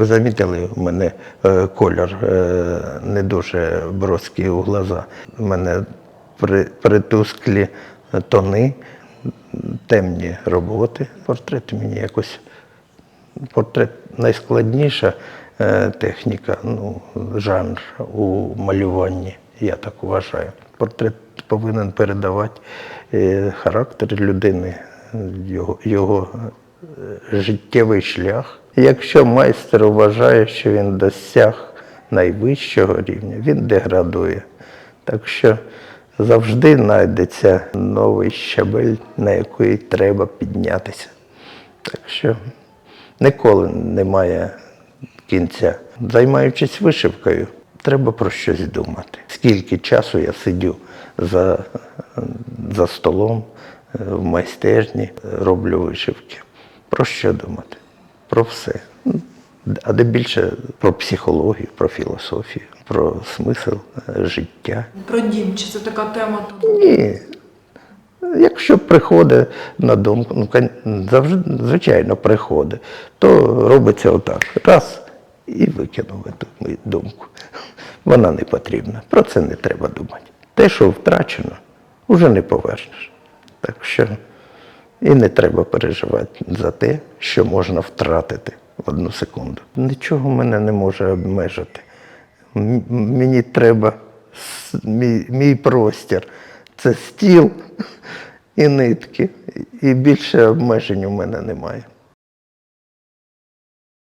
Ви замітили, у мене е, кольор е, не дуже броский у глаза. У мене при, притусклі тони, темні роботи. Портрет мені якось портрет найскладніша е, техніка, ну, жанр у малюванні, я так вважаю. Портрет повинен передавати характер людини, його, його життєвий шлях. Якщо майстер вважає, що він досяг найвищого рівня, він деградує. Так що завжди знайдеться новий щабель, на який треба піднятися. Так що ніколи немає кінця. Займаючись вишивкою, треба про щось думати. Скільки часу я сидю за, за столом е, в майстерні, роблю вишивки. Про що думати? Про все. А де більше про психологію, про філософію, про смисл е, життя. Про дім, чи це така тема? Ні. Якщо приходить на думку, ну завжди, звичайно, приходить, то робиться отак. Раз і викинули ту мою думку. Вона не потрібна. Про це не треба думати. Те, що втрачено, вже не повернеш. Так що і не треба переживати за те, що можна втратити в одну секунду. Нічого мене не може обмежити. Мені треба мій, мій простір. Це стіл і нитки. І більше обмежень у мене немає.